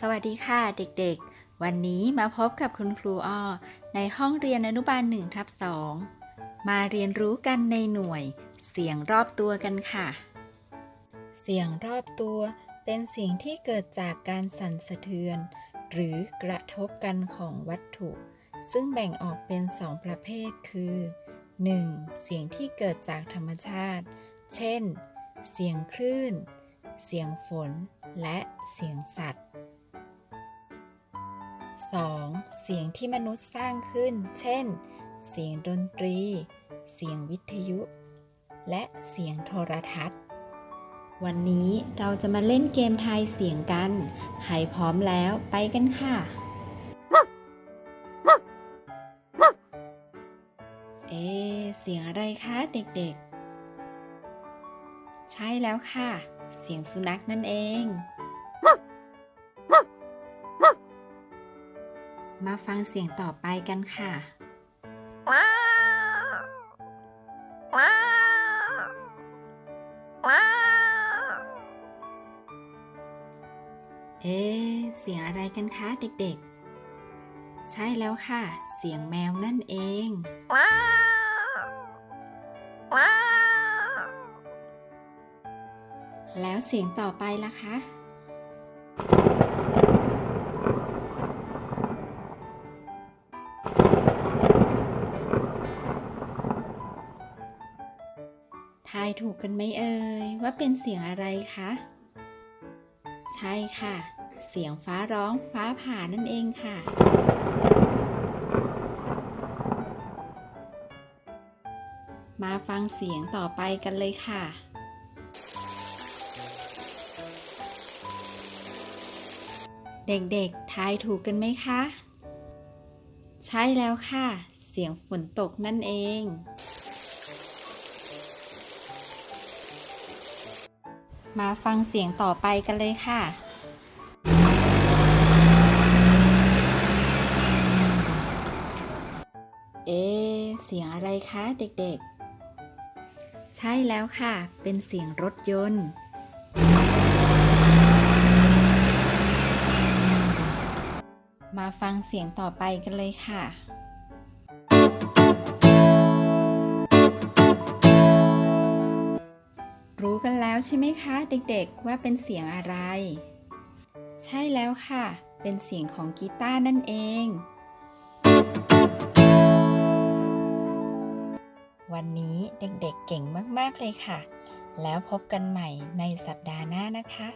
สวัสดีค่ะเด็กๆ วันนี้มาพบกับคุณครูอ้อในห้องเรียนอนุบาล1ทับ2มาเรียนรู้กันในหน่วย เสียงรอบตัวกันค่ะ เสียงรอบตัวเป็นเสียงที่เกิดจากการสั่นสะเทือน หรือกระทบกันของวัตถุ ซึ่งแบ่งออกเป็นสองประเภทคือ 1. เสียงที่เกิดจากธรรมชาติ เช่น เสียงคลื่น เสียงฝน และเสียงสัตว์ 2. เสียงที่มนุษย์สร้างขึ้น เช่น เสียงดนตรี เสียงวิทยุ และเสียงโทรทัศน์ วันนี้เราจะมาเล่นเกมทายเสียงกัน ใครพร้อมแล้วไปกันค่ะ เอ๊เสียงอะไรคะเด็กๆ ใช่แล้วค่ะ เสียงสุนัขนั่นเอง มาฟังเสียงต่อไปกันค่ะ เอ๊เสียงอะไรกันคะเด็กๆ ใช่แล้วค่ะ เสียงแมวนั่นเองแล้วเสียงต่อไปล่ะคะายถูกกันไหมเอ่ยว่าเป็นเสียงอะไรคะ ใช่ค่ะ เสียงฟ้าร้องฟ้าผ่านั่นเองค่ะ มาฟังเสียงต่อไปกันเลยค่ะ เด็กๆ ทายถูกกันไหมคะ ใช่แล้วค่ะ เสียงฝนตกนั่นเอง มาฟังเสียงต่อไปกันเลยค่ะเอ๊เสียงอะไรคะเด็กๆ ใช่แล้วค่ะ เป็นเสียงรถยนต์ มาฟังเสียงต่อไปกันเลยค่ะ ใช่ไหมคะ เด็กๆว่าเป็นเสียงอะไร ใช่แล้วค่ะ เป็นเสียงของกีตาร์นั่นเอง วันนี้เด็กๆเก่งมากๆเลยค่ะ แล้วพบกันใหม่ในสัปดาห์หน้านะคะ